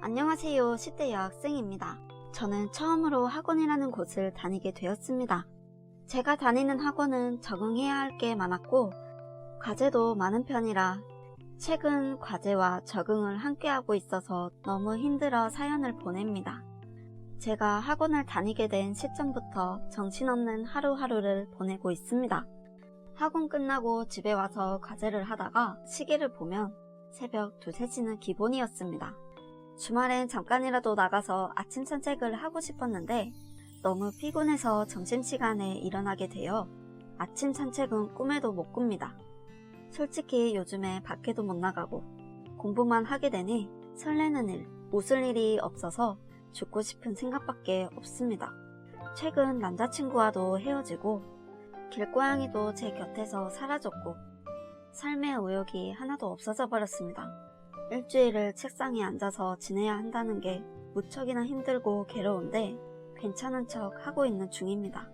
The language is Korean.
안녕하세요. 10대 여학생입니다. 저는 처음으로 학원이라는 곳을 다니게 되었습니다. 제가 다니는 학원은 적응해야 할 게 많았고, 과제도 많은 편이라 최근 과제와 적응을 함께하고 있어서 너무 힘들어 사연을 보냅니다. 제가 학원을 다니게 된 시점부터 정신없는 하루하루를 보내고 있습니다. 학원 끝나고 집에 와서 과제를 하다가 시계를 보면 새벽 2, 3시는 기본이었습니다. 주말엔 잠깐이라도 나가서 아침 산책을 하고 싶었는데 너무 피곤해서 점심시간에 일어나게 되어 아침 산책은 꿈에도 못 꿉니다. 솔직히 요즘에 밖에도 못 나가고 공부만 하게 되니 설레는 일, 웃을 일이 없어서 죽고 싶은 생각밖에 없습니다. 최근 남자친구와도 헤어지고 길고양이도 제 곁에서 사라졌고 삶의 의욕이 하나도 없어져 버렸습니다. 일주일을 책상에 앉아서 지내야 한다는 게 무척이나 힘들고 괴로운데 괜찮은 척 하고 있는 중입니다.